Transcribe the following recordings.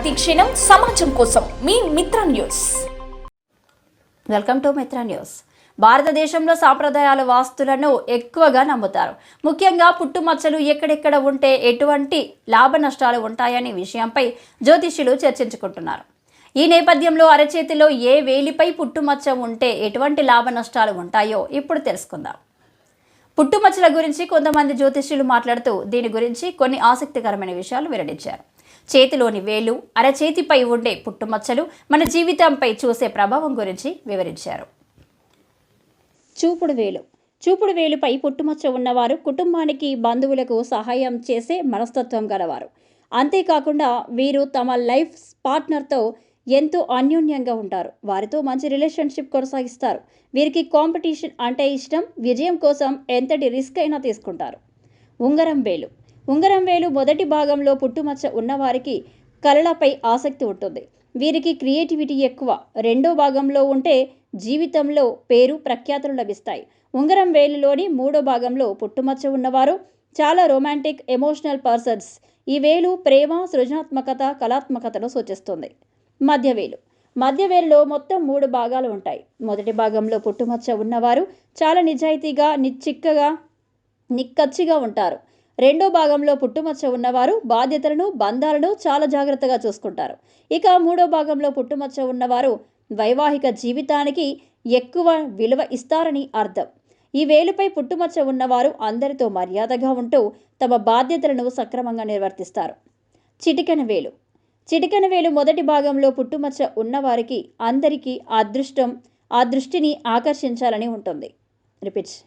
ప్రతిక్షణం సమాజం కోసం మీ Mitra news. Welcome to Mitra news. భారతదేశంలో సాంప్రదాయాల వాస్తులను ఎక్కువగా నమ్ముతారు. ముఖ్యంగా పుట్టుమచ్చలు ఎక్కడెక్కడ ఉంటే ఎటువంటి లాభ నష్టాలు ఉంటాయనే విషయంపై జ్యోతిష్యులు చర్చించుకుంటున్నారు. ఈ నేపథ్యంలో అరచేతిలో ఏ వేలిపై పుట్టుమచ్చ ఉంటే ఎటువంటి లాభ నష్టాలు ఉంటాయో ఇప్పుడు తెలుసుకుందాం. పుట్టుమచ్చల గురించి కొంతమంది జ్యోతిష్యులు మాట్లాడుతూ దీని గురించి కొన్ని ఆసక్తికరమైన విషయాలు వెల్లడించారు. చేతిలోని వేలు అరచేతిపై ఉండే పుట్టుమచ్చలు మన జీవితంపై చూసే ప్రభావం గురించి వివరించారు. చూపుడు వేలు. చూపుడు వేలుపై పుట్టుమచ్చ ఉన్నవారు కుటుంబానికి బంధువులకు సహాయం చేసే మనస్తత్వం గలవారు. అంతేకాకుండా వీరు తమ లైఫ్ పార్ట్నర్తో ఎంతో అన్యోన్యంగా ఉంటారు. వారితో మంచి రిలేషన్షిప్ కొనసాగిస్తారు. వీరికి కాంపిటీషన్ అంటే ఇష్టం. విజయం కోసం ఎంతటి రిస్క్ అయినా తీసుకుంటారు. ఉంగరం వేలు. ఉంగరం వేలు మొదటి భాగంలో పుట్టుమచ్చ ఉన్నవారికి కళలపై ఆసక్తి ఉంటుంది. వీరికి క్రియేటివిటీ ఎక్కువ. రెండో భాగంలో ఉంటే జీవితంలో పేరు ప్రఖ్యాతులు లభిస్తాయి. ఉంగరం వేలులోని మూడో భాగంలో పుట్టుమచ్చ ఉన్నవారు చాలా రొమాంటిక్ ఎమోషనల్ పర్సన్స్. ఈ వేలు ప్రేమ సృజనాత్మకత కళాత్మకతను సూచిస్తుంది. మధ్యవేలు. మధ్యవేలులో మొత్తం మూడు భాగాలు ఉంటాయి. మొదటి భాగంలో పుట్టుమచ్చ ఉన్నవారు చాలా నిజాయితీగా నిచ్చిక్కగా నిక్కచ్చిగా ఉంటారు. రెండో భాగంలో పుట్టుమచ్చ ఉన్నవారు బాధ్యతలను బంధాలను చాలా జాగ్రత్తగా చూసుకుంటారు. ఇక మూడో భాగంలో పుట్టుమచ్చ ఉన్నవారు వైవాహిక జీవితానికి ఎక్కువ విలువ ఇస్తారని అర్థం. ఈ వేలుపై పుట్టుమచ్చ ఉన్నవారు అందరితో మర్యాదగా ఉంటూ తమ బాధ్యతలను సక్రమంగా నిర్వర్తిస్తారు. చిటికెన వేలు. చిటికెన వేలు మొదటి భాగంలో పుట్టుమచ్చ ఉన్నవారికి అందరికీ అదృష్టం ఆ దృష్టిని ఆకర్షించాలని ఉంటుంది. రిపీట్స్.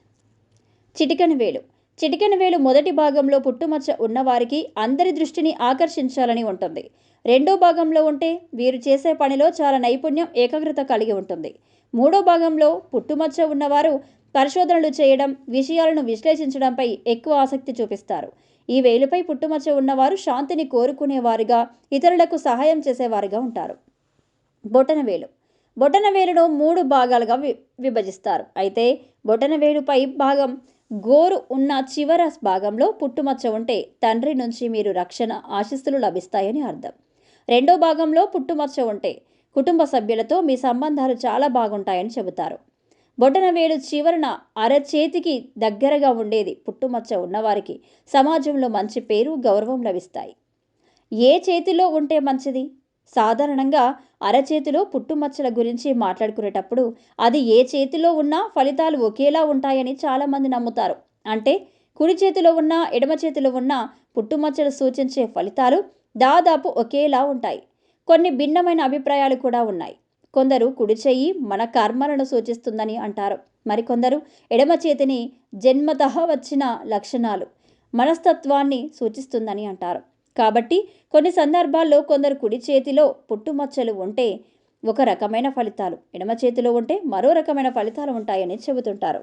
చిటికెన వేలు. చిటికెన వేలు మొదటి భాగంలో పుట్టుమచ్చ ఉన్నవారికి అందరి దృష్టిని ఆకర్షించాలని ఉంటుంది. రెండో భాగంలో ఉంటే వీరు చేసే పనిలో చాలా నైపుణ్యం ఏకాగ్రత కలిగి ఉంటుంది. మూడో భాగంలో పుట్టుమచ్చ ఉన్నవారు పరిశోధనలు చేయడం విషయాలను విశ్లేషించడంపై ఎక్కువ ఆసక్తి చూపిస్తారు. ఈ వేలుపై పుట్టుమచ్చ ఉన్నవారు శాంతిని కోరుకునేవారుగా ఇతరులకు సహాయం చేసేవారుగా ఉంటారు. బొటనవేలు బొటనవేలును మూడు భాగాలుగా వి విభజిస్తారు. అయితే బొటనవేలుపై భాగం గోరు ఉన్న చివర భాగంలో పుట్టుమచ్చ ఉంటే తండ్రి నుంచి మీరు రక్షణ ఆశిస్తులు లభిస్తాయని అర్థం. రెండో భాగంలో పుట్టుమచ్చ ఉంటే కుటుంబ సభ్యులతో మీ సంబంధాలు చాలా బాగుంటాయని చెబుతారు. బొటనవేలు చివరన అరచేతికి దగ్గరగా ఉండేది పుట్టుమచ్చ ఉన్నవారికి సమాజంలో మంచి పేరు గౌరవం లభిస్తాయి. ఏ చేతిలో ఉంటే మంచిది? సాధారణంగా అరచేతిలో పుట్టుమచ్చల గురించి మాట్లాడుకునేటప్పుడు అది ఏ చేతిలో ఉన్నా ఫలితాలు ఒకేలా ఉంటాయని చాలామంది నమ్ముతారు. అంటే కుడి చేతిలో ఉన్న ఎడమ చేతిలో ఉన్న పుట్టుమచ్చలు సూచించే ఫలితాలు దాదాపు ఒకేలా ఉంటాయి. కొన్ని భిన్నమైన అభిప్రాయాలు కూడా ఉన్నాయి. కొందరు కుడి చెయ్యి మన కర్మలను సూచిస్తుందని అంటారు. మరికొందరు ఎడమ చేతిని జన్మత వచ్చిన లక్షణాలు మనస్తత్వాన్ని సూచిస్తుందని అంటారు. కాబట్టి కొన్ని సందర్భాల్లో కొందరు కుడి చేతిలో పుట్టుమచ్చలు ఉంటే ఒక రకమైన ఫలితాలు ఎడమ చేతిలో ఉంటే మరో రకమైన ఫలితాలు ఉంటాయని చెబుతుంటారు.